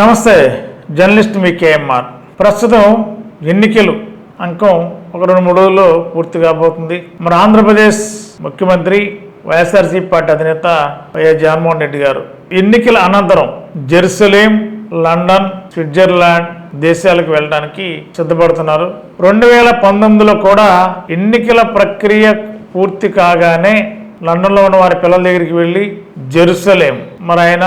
నమస్తే జర్నలిస్ట్ మీ కేఎంఆర్. ప్రస్తుతం ఎన్నికలు అంకం ఒక రెండు మూడు రోజుల్లో పూర్తి కాబోతుంది. మన ఆంధ్రప్రదేశ్ ముఖ్యమంత్రి వైఎస్ఆర్సీ పార్టీ అధినేత వైఎస్ జగన్మోహన్ రెడ్డి గారు ఎన్నికల అనంతరం జెరూసలేం లండన్ స్విట్జర్లాండ్ దేశాలకు వెళ్ళడానికి సిద్ధపడుతున్నారు. రెండు వేల పంతొమ్మిదిలో కూడా ఎన్నికల ప్రక్రియ పూర్తి కాగానే లండన్లో ఉన్న వారి పిల్లల దగ్గరికి వెళ్ళి జెరూసలేం. మరి ఆయన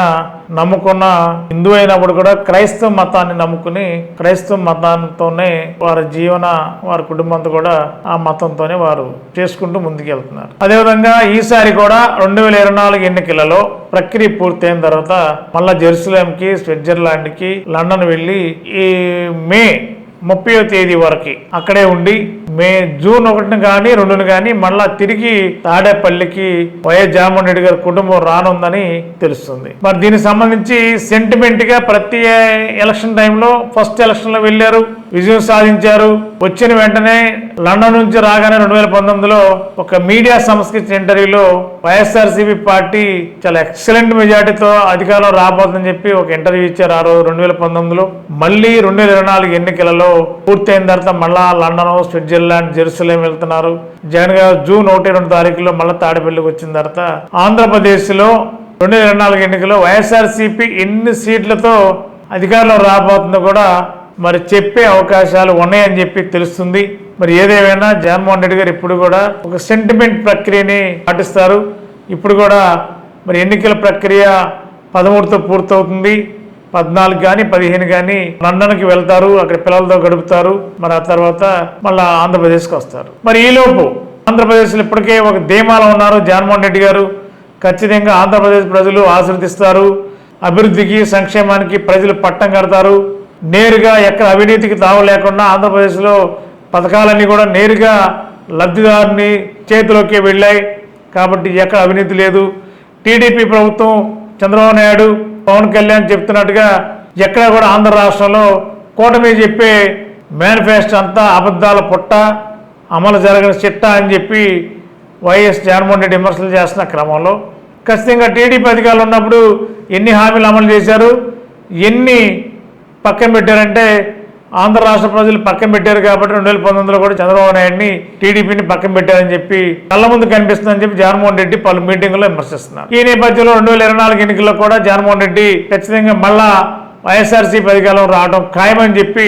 నమ్ముకున్న హిందూ అయినప్పుడు కూడా క్రైస్తవ మతాన్ని నమ్ముకుని క్రైస్తవ మతంతోనే వారి జీవన వారి కుటుంబంతో కూడా ఆ మతంతోనే వారు చేసుకుంటూ ముందుకెళ్తున్నారు. అదేవిధంగా ఈసారి కూడా రెండు వేల ఇరవై నాలుగు ఎన్నికలలో ప్రక్రియ పూర్తయిన తర్వాత మళ్ళా జెరూసలేంకి స్విట్జర్లాండ్కి లండన్ వెళ్ళి ఈ మే ముప్పయో తేదీ వరకు అక్కడే ఉండి మే జూన్ ఒకటిని కానీ రెండుని కానీ మళ్ళా తిరిగి తాడేపల్లికి వైఎస్ జగన్మోహన్ రెడ్డి గారి కుటుంబం రానుందని తెలుస్తుంది. మరి దీనికి సంబంధించి సెంటిమెంట్గా ప్రతి ఎలక్షన్ టైంలో ఫస్ట్ ఎలక్షన్లో వెళ్ళారు విజయం సాధించారు. వచ్చిన వెంటనే లండన్ నుంచి రాగానే రెండు వేల పంతొమ్మిదిలో ఒక మీడియా సంస్థకి ఇచ్చిన ఇంటర్వ్యూలో వైఎస్ఆర్సీపీ పార్టీ చాలా ఎక్సలెంట్ మెజార్టీతో అధికారంలో రాబోతుందని చెప్పి ఒక ఇంటర్వ్యూ ఇచ్చారు ఆ రోజు రెండు వేల పంతొమ్మిదిలో. మళ్ళీ రెండు వేల ఇరవై నాలుగు ఎన్నికలలో పూర్తయిన తర్వాత మళ్ళా లండన్ స్విట్జర్లాండ్ జిల్లా జెరూసలేం వెళ్తున్నారు. జగన్ గారు జూన్ ఒకటి రెండు తారీఖులో మళ్ళీ తాడపల్లికి వచ్చిన తర్వాత ఆంధ్రప్రదేశ్లో రెండు వేల ఇరవై నాలుగు ఎన్నికల్లో వైఎస్ఆర్సీపీ ఎన్ని సీట్లతో అధికారంలో రాబోతుందో కూడా మరి చెప్పే అవకాశాలు ఉన్నాయని చెప్పి తెలుస్తుంది. మరి ఏదేమైనా జగన్మోహన్ రెడ్డి గారు ఇప్పుడు కూడా ఒక సెంటిమెంట్ ప్రక్రియని పాటిస్తారు. ఇప్పుడు కూడా మరి ఎన్నికల ప్రక్రియ పదమూడుతో పూర్తవుతుంది. పద్నాలుగు కానీ పదిహేను కానీ లండన్కి వెళ్తారు అక్కడ పిల్లలతో గడుపుతారు మరి ఆ తర్వాత మళ్ళా ఆంధ్రప్రదేశ్కి వస్తారు. మరి ఈలోపు ఆంధ్రప్రదేశ్లో ఇప్పటికే ఒక ధీమాలో ఉన్నారు జగన్మోహన్ రెడ్డి గారు. ఖచ్చితంగా ఆంధ్రప్రదేశ్ ప్రజలు ఆశీర్దిస్తారు అభివృద్ధికి సంక్షేమానికి ప్రజలు పట్టం కడతారు. నేరుగా ఎక్కడ అవినీతికి తావు లేకుండా ఆంధ్రప్రదేశ్లో పథకాలన్నీ కూడా నేరుగా లబ్ధిదారుని చేతిలోకి వెళ్ళాయి. కాబట్టి ఎక్కడ అవినీతి లేదు. టీడీపీ ప్రభుత్వం చంద్రబాబు నాయుడు పవన్ కళ్యాణ్ చెప్తున్నట్టుగా ఎక్కడ కూడా ఆంధ్ర రాష్ట్రంలో కూటమి చెప్పే మేనిఫెస్టో అంతా అబద్ధాల పుట్ట అమలు జరగని చిట్ట అని చెప్పి వైఎస్ జగన్మోహన్ రెడ్డి విమర్శలు చేస్తున్న క్రమంలో ఖచ్చితంగా టీడీపీ అధికారులు ఉన్నప్పుడు ఎన్ని హామీలు అమలు చేశారు ఎన్ని పక్కన పెట్టారంటే ఆంధ్ర రాష్ట్ర ప్రజలు పక్కన పెట్టారు కాబట్టి రెండు వేల పంతొమ్మిదిలో కూడా చంద్రబాబు నాయుడిని టీడీపీని పక్కన పెట్టారని చెప్పి కళ్ళ ముందు కనిపిస్తుందని చెప్పి జగన్మోహన్ రెడ్డి పలు మీటింగుల్లో విమర్శిస్తున్నారు. ఈ నేపథ్యంలో రెండు వేల ఇరవై నాలుగు ఎన్నికల్లో కూడా జగన్మోహన్ రెడ్డి ఖచ్చితంగా మళ్ళా వైఎస్ఆర్సీపీ అధికారం రావడం ఖాయమని చెప్పి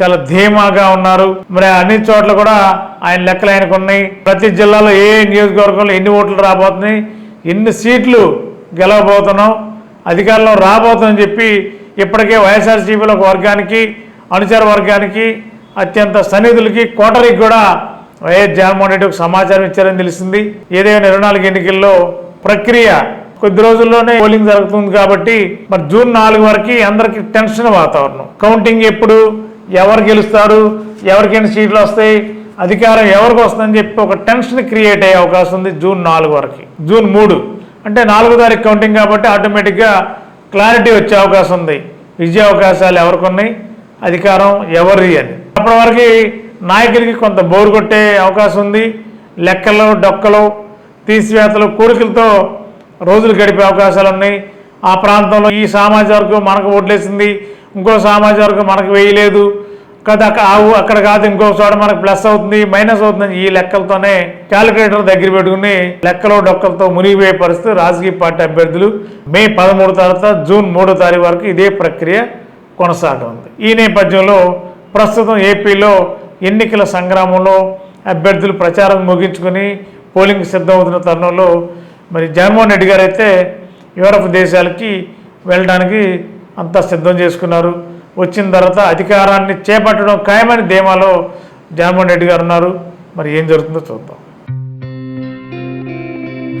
చాలా ధీమాగా ఉన్నారు. మరి అన్ని చోట్ల కూడా ఆయన లెక్కలు ఆయనకు ఉన్నాయి. ప్రతి జిల్లాలో ఏ నియోజకవర్గంలో ఎన్ని ఓట్లు రాబోతున్నాయి ఎన్ని సీట్లు గెలవబోతున్నాం అధికారంలో రాబోతుందని చెప్పి ఇప్పటికే వైఎస్ఆర్సీపీలో ఒక వర్గానికి అనుచర వర్గానికి అత్యంత సన్నిధులకి కోటరికి కూడా వైఎస్ జగన్మోహన్ సమాచారం ఇచ్చారని తెలిసింది. ఏదైనా ఇరవై నాలుగు ఎన్నికల్లో ప్రక్రియ కొద్ది రోజుల్లోనే పోలింగ్ జరుగుతుంది కాబట్టి మరి జూన్ నాలుగు వరకు అందరికి టెన్షన్ వాతావరణం. కౌంటింగ్ ఎప్పుడు ఎవరు గెలుస్తారు ఎవరికైనా సీట్లు వస్తాయి అధికారం ఎవరికి వస్తుందని చెప్పి ఒక టెన్షన్ క్రియేట్ అయ్యే అవకాశం ఉంది జూన్ నాలుగు వరకు. జూన్ మూడు. అంటే నాలుగో తారీఖు కౌంటింగ్ కాబట్టి ఆటోమేటిక్గా క్లారిటీ వచ్చే అవకాశం ఉంది. విజయ అవకాశాలు ఎవరికి ఉన్నాయి అధికారం ఎవరి అని. అప్పటి వరకు నాయకులకి కొంత బోరు కొట్టే అవకాశం ఉంది. లెక్కలు డొక్కలు తీసివేతలు కోరికలతో రోజులు గడిపే అవకాశాలు ఉన్నాయి. ఆ ప్రాంతంలో ఈ సామాజిక వర్గం మనకు ఓట్లేసింది. ఇంకో సామాజిక వర్గం మనకు వేయలేదు. కదా అక్కడ కాదు ఇంకో చోట మనకు ప్లస్ అవుతుంది మైనస్ అవుతుంది ఈ లెక్కలతోనే క్యాలిక్యులేటర్ దగ్గర పెట్టుకుని లెక్కలో డొక్కలతో మునిగిపోయే పరిస్థితి రాజకీయ పార్టీ అభ్యర్థులు మే పదమూడు తర్వాత జూన్ మూడో తారీఖు వరకు ఇదే ప్రక్రియ కొనసాగనుంది ఈ నేపథ్యంలో ప్రస్తుతం ఏపీలో ఎన్నికల సంగ్రామంలో అభ్యర్థులు ప్రచారం ముగించుకొని పోలింగ్ సిద్ధమవుతున్న తరుణంలో మరి జగన్మోహన్ రెడ్డి గారు అయితే యూరప్ దేశాలకి వెళ్ళడానికి అంతా సిద్ధం చేసుకున్నారు. వచ్చిన తర్వాత అధికారాన్ని చేపట్టడం ఖాయమని ధీమాలో జగన్మోహన్ రెడ్డి గారు ఉన్నారు. మరి ఏం జరుగుతుందో చూద్దాం.